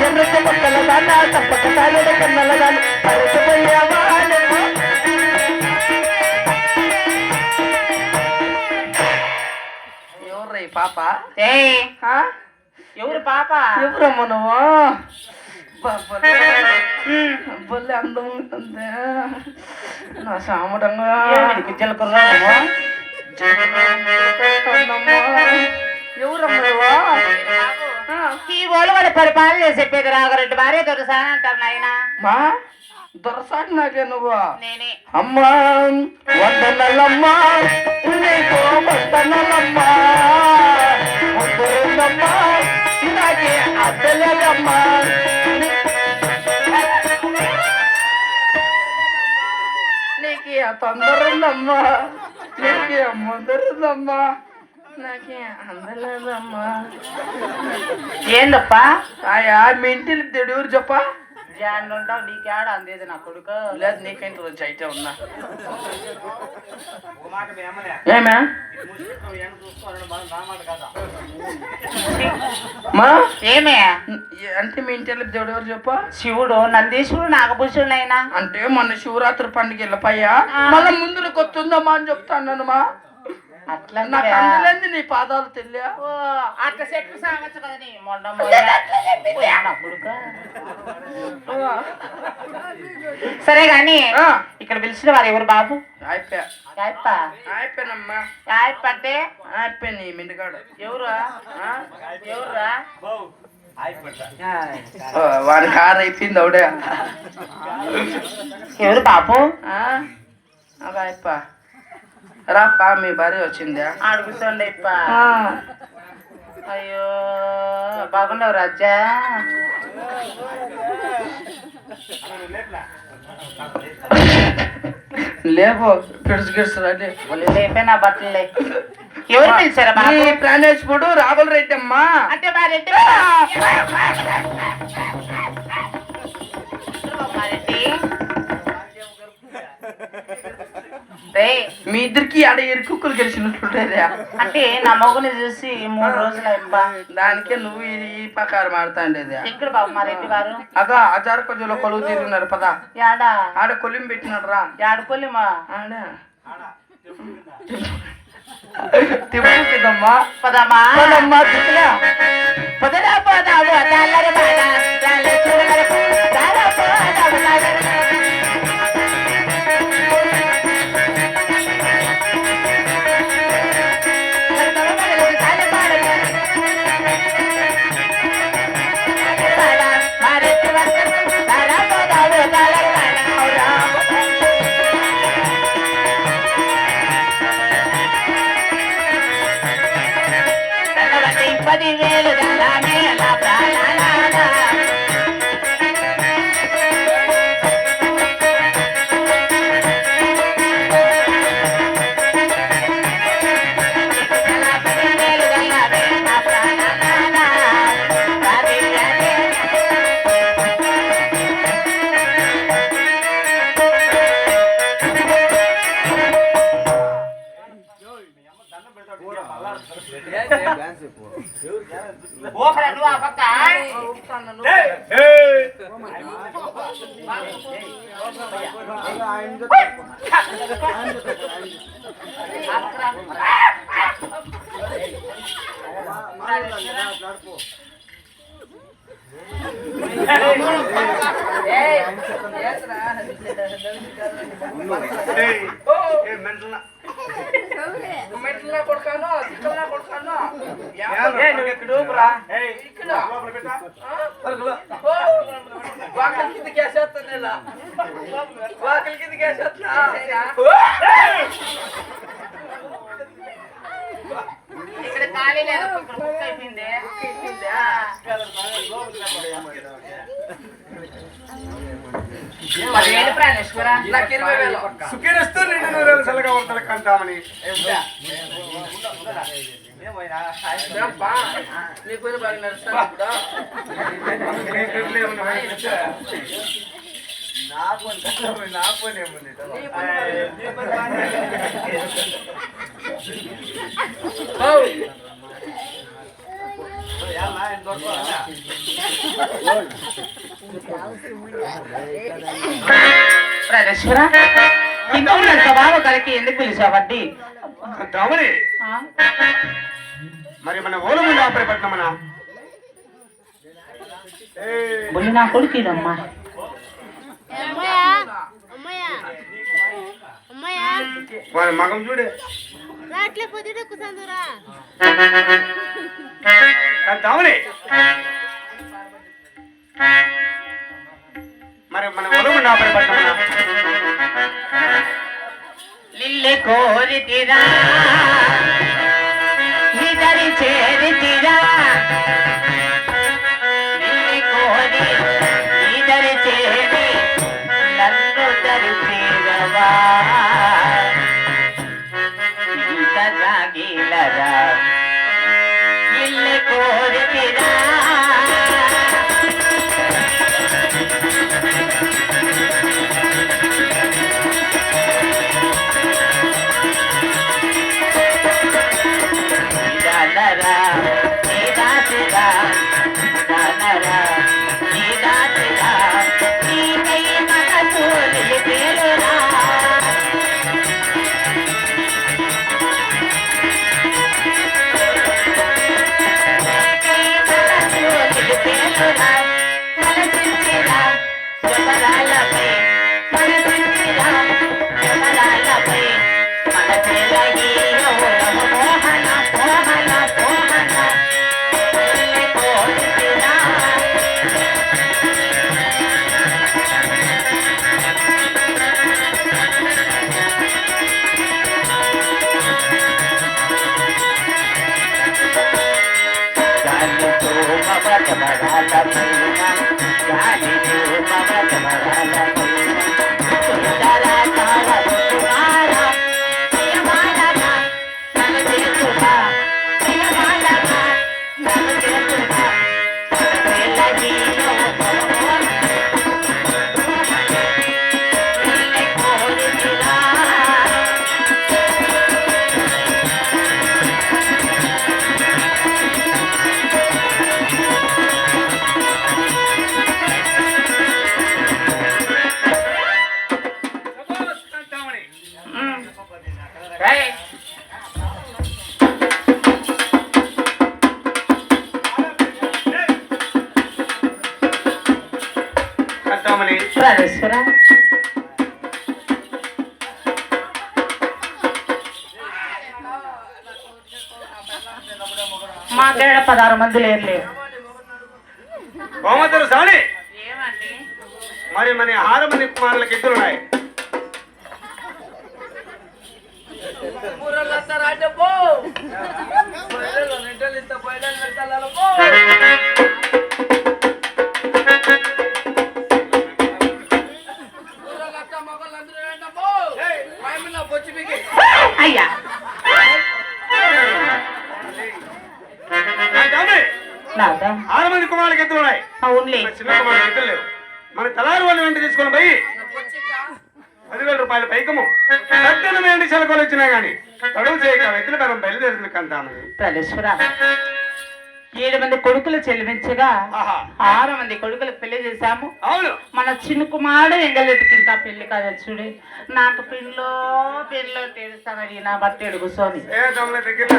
ఎన్నెక్క పక్కల దాన్న తప్పక తాళడ కన్నల దాన్న పరచపోయావా పాప? ఏ? ఎవరు పాప? ఎవరమ్మ నువ్వు? బొల్లి అందం ఉంటుందే నా సామడంగా. గుజ్జల కుర్రాడమ్మా ఎవరమ్మ ఈ ఓళ్ళు కూడా పరిపాలన చేసే పెద్ద రాఘరెడ్డి భార్య దొరసాని అంటారు నాయన. మా? దొరసాని నాకే నువ్వు? అమ్మా వందనలమ్మా నీకు వందనలమ్మా వందనమ్మా నాకే నీకే తొందర ఉందమ్మా నీకే ముందర ఉందమ్మా నాకే అందలేదమ్మా. ఏందప్పా? ఆయా మీ ఇంటికి తెడూరు చెప్పా. జాన్ ఉంటావు నీకేడ అందేది నా కొడుకు? లేదు నీకేంటి రోజు అయితే ఉన్నా ఏమే అంటే మీ ఇంటి దేవుడు ఎవరు చెప్పా? శివుడు నందీశ్వరుడు నాగభూషణుడు అయినా అంటే మొన్న శివరాత్రి పండుగ వెళ్ళిపోయా? మళ్ళీ ముందులకు వస్తుందమ్మా అని చెప్తాను మా. అట్లా నాకు అందులేంది నీ పాదాలు తెలియ ఓ, అట్లా చెట్లు సాగచ్చు కదా నీ మొండ మొయ్య. నా కొడుకా. సరే గాని ఇక్కడ పిలిచిన వారు ఎవరు బాబు? అంటే? నీ మిండిగాడు ఎవరా? వాడి కారు అయిపోయింది అవుడే ఎవరు బాబు? అయిప రాపా మీ భార్య వచ్చిందా? అడుగుతుండే అయ్యో బాగున్నావు రాజా లేపో పిడుచు గిడుచు రండి. ఒళ్ళు లేపే నా బట్టలే. ఎవరు పిలిచారా బాబు నీ ప్రాణేశ్వరుడు రాఘుల రెడ్డి అమ్మా అంటే మా రెడ్డి మా రెడ్డి మీ ఇద్దరికి ఆడ ఎరుకుక్కలు గెలిచినట్టుంటేదా అంటే నా మొగుని చూసి మూడు రోజులు దానికే నువ్వు ఈ ఈ ప్రకారం ఆడుతాండేది ఎక్కడ బాబు మా రెడ్డి గారు అగా ఆచార కొంచెంలో కొలువు తీరున్నారు పదా యాడా ఆడ కొలిం పెట్టినాడు రా యాడుకోలేమా ఆడ తిప్పుదమ్మా పదమ్మా పదమ్మా తిప్పులా పదరా పదాము తల్లరి బాల పదివేలు మెట్ల మెట్ల కొడకాను చిక్కల కొడకాను ఏ నువ్వు ఇక్కడ ఊపురా ఇక్కడ ఖాళీ లేదు అయిపోయింది అయిపోయిందా సుఖీరస్తూ రెండు నూరేళ్ళు చల్లగా ఉంటారు కంటామని ఏమ్మా? నీ పేరు బాగా నడుస్తాను ఇప్పుడు. నా పని ఏముంది? నీ పని స్వభావ కలికి ఎందుకు పిలిచావండి కంటామని మరి మన ఓల ముందు ఆపరిపట్నమనా బుల్లి నా కొడుకునమ్మా అమ్మయ్యా అమ్మయ్యా. అమ్మయ్యా. వారి మగం చూడే. రాట్లే పొద్దుట కుసందురా కంటామని మరి మన ఓల ముందు లిల్లె కోరితిరా నిదరి చేరితిరా. లిల్లె కోరి రేయ్ కంటామని ప్రాణేశ్వర మాకేడ పదహారు మంది లేరులే బహుమతులు సాడి ఏమండి? మరి మన ఆరు మంది కుమారులకు ఇద్దరు ఉన్నాయి వస్తారు అంటే పో. పైడలు మీకు అయ్యా. ఆరు మంది కుమారులకు ఇద్దరు ఉన్నాయి. అవునులే. మన చిన్న కుమారులకు ఇద్దరు లేవు. మన తలారు వాళ్ళు వెంట తీసుకొని పోయి పదివేల రూపాయల పైకము. సత్యన వేండి చిలకలు వచ్చినా గాని తడువు చేయక వ్యక్తుల మనం బయలుదేరుతుంది కంటామని ఏడు మంది కొడుకులు చెల్లించగా ఆరు మంది కొడుకులకు పెళ్ళి చేశాము. అవును. మన చిన్న కుమారుడు ఎంగలెట్టుకి ఇంకా పెళ్ళి కాదు చూడు. నాకు పిల్లో పెళ్ళో తెలుస్తానని నా భర్త ఎడుగు సోని ఏ దొంగల దగ్గర?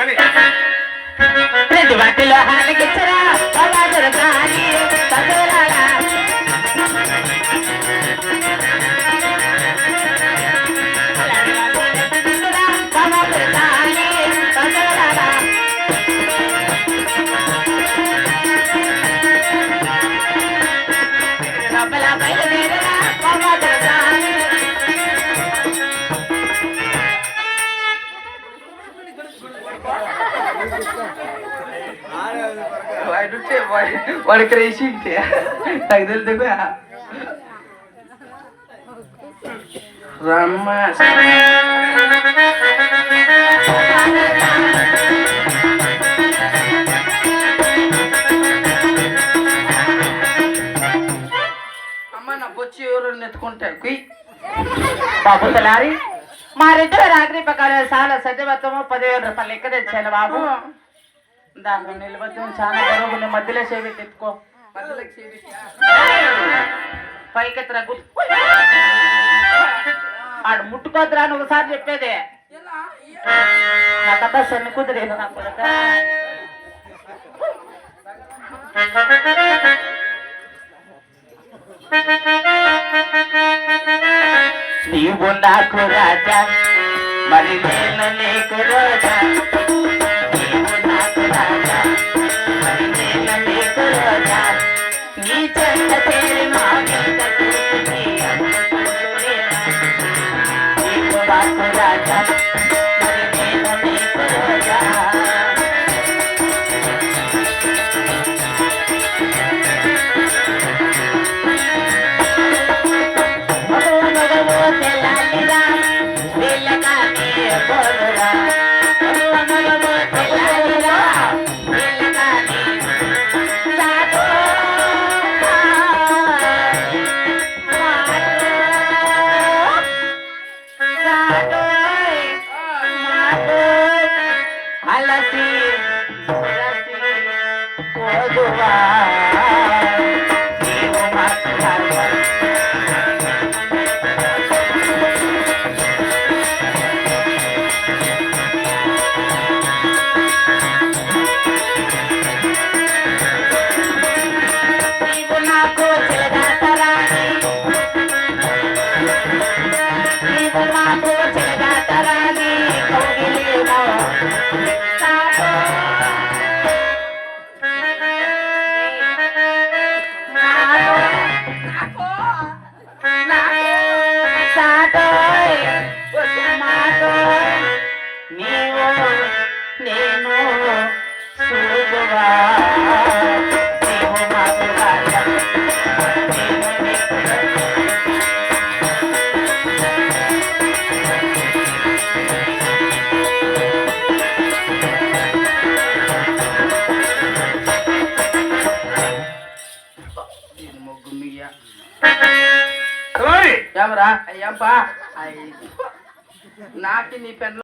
అని రెండు వాటిలో హాలకిచ్చరా బాబాదుర కాని తందూరాలా వాడు ఇక్కడ వేసి ఉంటే నాకు తెలుసు రమ్మ అమ్మ నా బొచ్చి ఎవరు నెత్తుకుంటా బాబు తలారి. మా రెడ్డి రాత్రి ప్రకారం చాలా సత్యవత్తము పదివేల రూపాయలు లెక్క తెచ్చాను బాబు. దాంట్లో నిలబద్దు చాలా బరువు మధ్యలో చేపెట్టా. పైకెత్తరా గుర్తు. ఆడు ముట్టుకోద్దురా అని ఒకసారి చెప్పేది? నా కథ సన్ని కుదిరేను నా కొడుక? నీవు నాకు రాజా మరి నేను నీకు రోజా. ఏమరా అయ్యంపా నాకు నీ పెన్